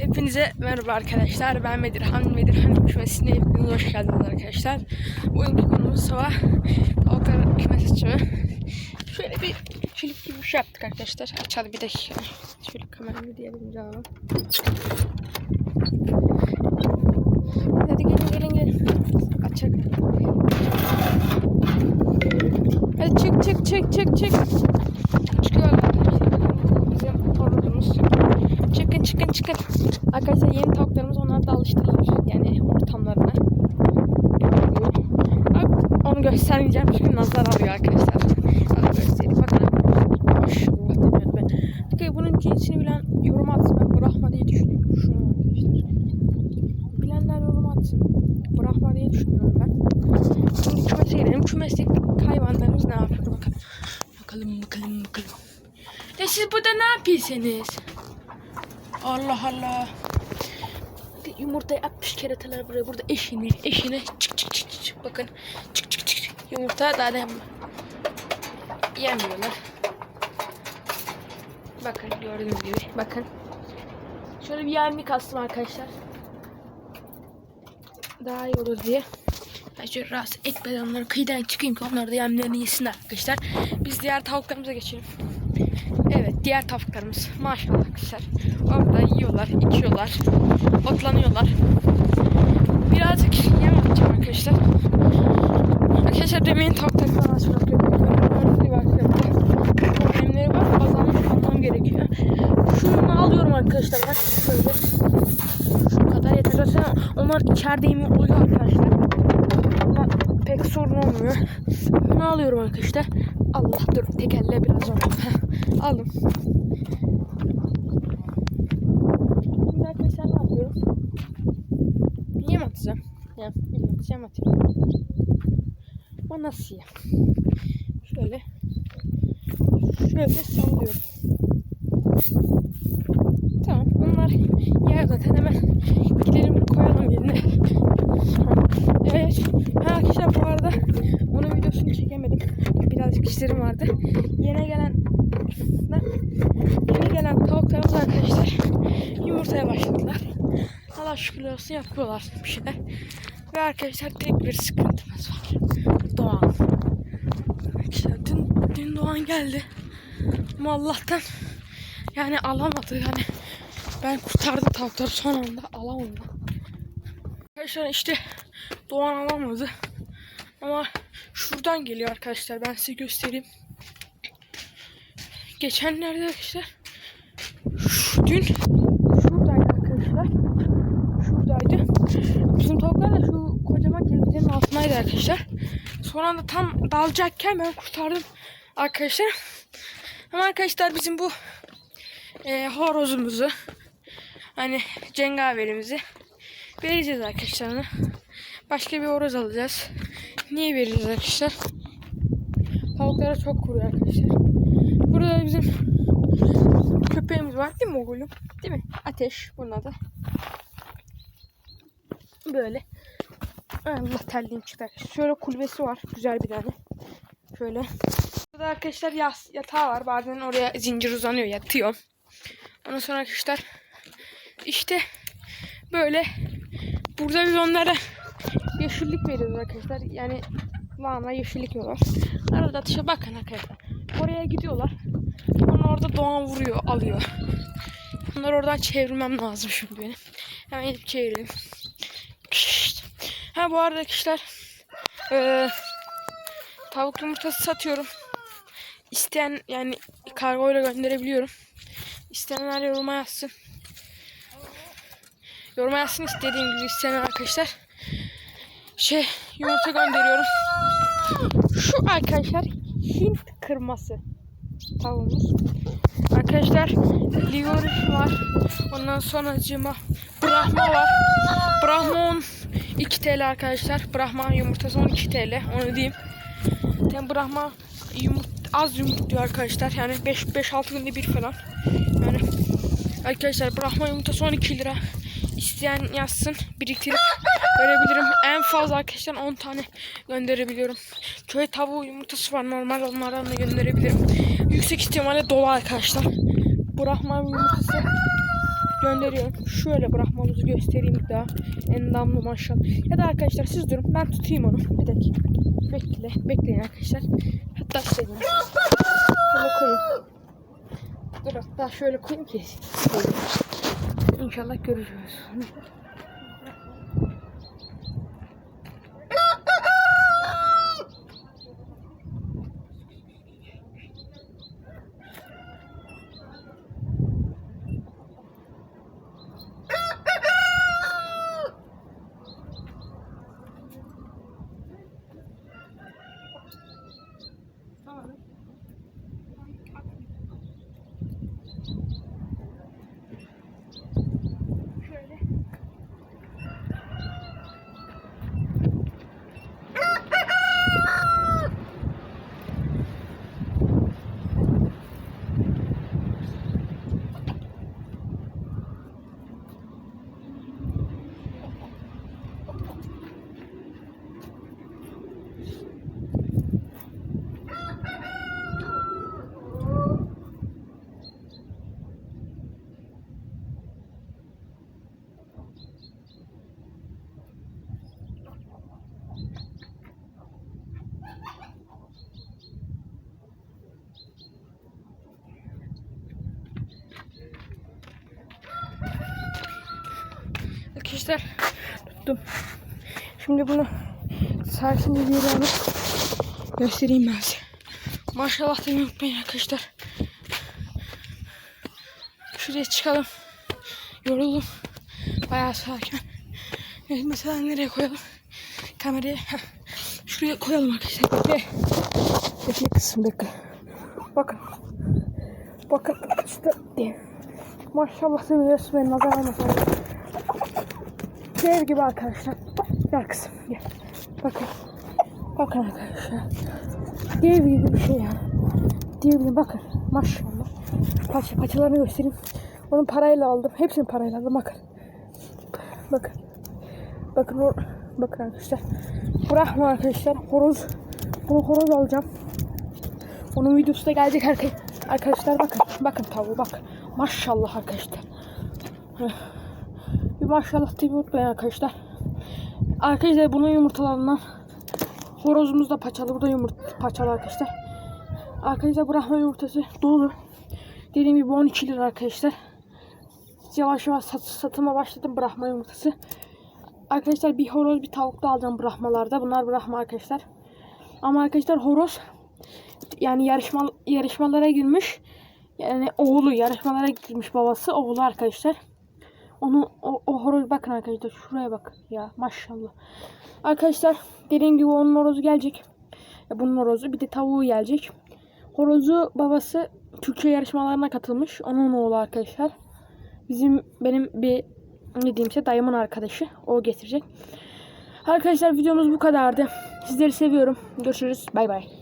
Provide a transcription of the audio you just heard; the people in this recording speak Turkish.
Hepinize merhaba arkadaşlar. Ben Medirhan. Medirhan kümesine hepiniz hoş geldiniz arkadaşlar. Bugünkü konumuz sabah tavuklar kümesi açımı. Şöyle bir çelik gibi bir şey yaptık arkadaşlar. Açalım bir dakika. Şöyle kameramı diyelim canım. Hadi gelin gelin gelin. Açalım. Hadi çık çık çık çık çık. Çıkıyorlar arkadaşlar. Bizim torunumuz. Çıkın çıkın çıkın. Arkadaşlar yeni tavuklarımız onlar da alıştırılır. Yani ortamlarına. Bak, Onu çünkü nazar alıyor arkadaşlar. Göstereyim. Bakın. Demiyorum ben. Peki bunun cinsini bilen yorum atsın. Ben bırakma diye düşünüyorum. Şunu arkadaşlar. Bilenler yorum atsın. Bırakma diye düşünüyorum ben. Şimdi kümese girelim. Kümesteki hayvanlarımız ne yapıyor? Bakalım. Bakalım bakalım bakalım. Ya siz burada ne yapıyorsunuz? Allah Allah. Yumurtayı atmış keratalar buraya. Burada eşini, eşini çık çık çık çık. Bakın çık çık çık. Yumurta daha da yemiyorlar. Bakın gördüğünüz gibi. Bakın. Şöyle bir yemlik astım arkadaşlar. Daha iyi olur diye. Ben şöyle rahatsız etmeden onları kıyıdan çıkayım ki onlar da yemlerini yesinler arkadaşlar. Biz diğer tavuklarımıza geçelim. Evet diğer tavuklarımız maşallah arkadaşlar. Orada yiyorlar, içiyorlar, otlanıyorlar. Birazcık yem atacağım arkadaşlar. Arkadaşlar demeyin tavukları falan aç bırakıyor. Gördüğünüz gibi arkadaşlar. Yemleri var. Bazanlık almam gerekiyor. Şunu alıyorum arkadaşlar. Bak şöyle. Şu kadar yeter. Zaten onlar içeride yemi oluyor arkadaşlar. Ama pek sorun olmuyor. Bunu alıyorum arkadaşlar. Allah dur tekerle biraz zor. Heh, Aldım. Şimdi arkadaşlar ne yapıyorum? Yem atacağım. Ya bilmiyorum yem atayım. Ama nasıl ya? Şöyle. Şöyle sallıyorum. Tamam bunlar yer zaten hemen gidelim koyalım yerine. Evet. Arkadaşlar bu arada onun videosunu çekemedim. Birazcık işlerim vardı. Yeni gelen yeni gelen tavuklarımız arkadaşlar yumurtaya başladılar. Allah şükürler olsun yapıyorlar bir şeyler. Ve arkadaşlar tek bir sıkıntımız var. Doğan. Arkadaşlar dün, Doğan geldi. Ama Allah'tan yani alamadı yani. Ben kurtardım tavukları son anda alamadı. Arkadaşlar işte Doğan alamadı. Ama şuradan geliyor arkadaşlar. Ben size göstereyim. Geçenlerde arkadaşlar şu, dün şuradaydı arkadaşlar. Şuradaydı. Bizim tavuklar da şu kocaman kevizlerin altındaydı arkadaşlar. Son anda tam dalacakken ben kurtardım arkadaşlar. Ama arkadaşlar bizim bu e, horozumuzu hani cengaverimizi vereceğiz arkadaşlar ona. Başka bir horoz alacağız. Niye vereceğiz arkadaşlar? Tavuklara çok kuruyor arkadaşlar. Burada bizim köpeğimiz var değil mi oğlum? Değil mi? Ateş bunun adı. Böyle. Allah terliğim çıktı. Şöyle kulübesi var. Güzel bir tane. Şöyle. Burada arkadaşlar yas, yatağı var. Bazen oraya zincir uzanıyor. Yatıyor. Ondan sonra arkadaşlar işte böyle burada biz onlara yeşillik veriyoruz arkadaşlar. Yani lahana yeşillik yiyorlar. Arada atışa bakın arkadaşlar. Oraya gidiyorlar. Onu orada doğan vuruyor, alıyor. Bunları oradan çevirmem lazım şimdi benim. Hemen gidip çevireyim. Ha bu arada arkadaşlar eee tavuk yumurtası satıyorum. İsteyen yani kargoyla gönderebiliyorum. İsteyenler yoruma yazsın. Yoruma yazsın istediğim gibi isteyen arkadaşlar. Şey yumurta gönderiyorum. Şu arkadaşlar Hint kırması tavuğumuz. Arkadaşlar liver var. Ondan sonra cima Brahma var. Brahma 10 2 TL arkadaşlar. Brahma yumurtası 12 TL. Onu diyeyim. Yani Brahma yumurt az yumurtluyor arkadaşlar. Yani 5 5 6 günde bir falan. Yani arkadaşlar Brahma yumurtası 12 lira. İsteyen yazsın. Biriktirip verebilirim. En fazla arkadaşlar 10 tane gönderebiliyorum. Köy tavuğu yumurtası var. Normal onlardan da gönderebilirim. Yüksek ihtimalle dolu arkadaşlar. Brahma yumurtası gönderiyorum. Şöyle bırakmamızı göstereyim bir daha. Endamlı maşallah. Ya da arkadaşlar siz durun ben tutayım onu. Bir dakika. Bekle. Bekleyin arkadaşlar. Hatta diyeyim. Şöyle koyayım. Dur hatta şöyle koyayım ki. İnşallah görüşürüz. Şöyle. Arkadaşlar tuttum. Şimdi bunu sarsın bir yere alıp göstereyim ben size. Maşallah demeyi unutmayın arkadaşlar. Şuraya çıkalım. Yoruldum. Bayağı sakin. Evet mesela nereye koyalım? Kamerayı şuraya koyalım arkadaşlar. Bekle. Bekle kızım bekle. Bakın. Bakın işte. Maşallah seviyorsun beni nazar almasın. Dev gibi arkadaşlar. Gel kızım gel. Bakın. Bakın arkadaşlar. Dev gibi bir şey ya. Gibi bakın. Maşallah. Paça, paçalarını göstereyim. Onu parayla aldım. Hepsini parayla aldım. Bakın. Bakın. Bakın o, bakın arkadaşlar. Bırakma arkadaşlar. Horoz. Bunu horoz alacağım. Onun videosu da gelecek arkadaşlar. Arkadaşlar bakın. Bakın tavuğu bak. Maşallah arkadaşlar. Maşallah diye unutmayın arkadaşlar. Arkadaşlar bunun yumurtalarından horozumuz da paçalı. Bu da yumurta paçalı arkadaşlar. Arkadaşlar bu rahme yumurtası dolu. Dediğim gibi 12 lira arkadaşlar. Yavaş yavaş sat, satıma başladım bırakma yumurtası. Arkadaşlar bir horoz bir tavuk da alacağım bırakmalarda. Bunlar bırakma arkadaşlar. Ama arkadaşlar horoz yani yarışma yarışmalara girmiş. Yani oğlu yarışmalara girmiş babası oğlu arkadaşlar. Onu o, o horoz bakın arkadaşlar şuraya bak ya maşallah. Arkadaşlar dediğim gibi onun horozu gelecek. Ya bunun horozu bir de tavuğu gelecek. Horozu babası Türkiye yarışmalarına katılmış. Onun oğlu arkadaşlar. Bizim benim bir ne diyeyimse dayımın arkadaşı. O getirecek. Arkadaşlar videomuz bu kadardı. Sizleri seviyorum. Görüşürüz. Bay bay.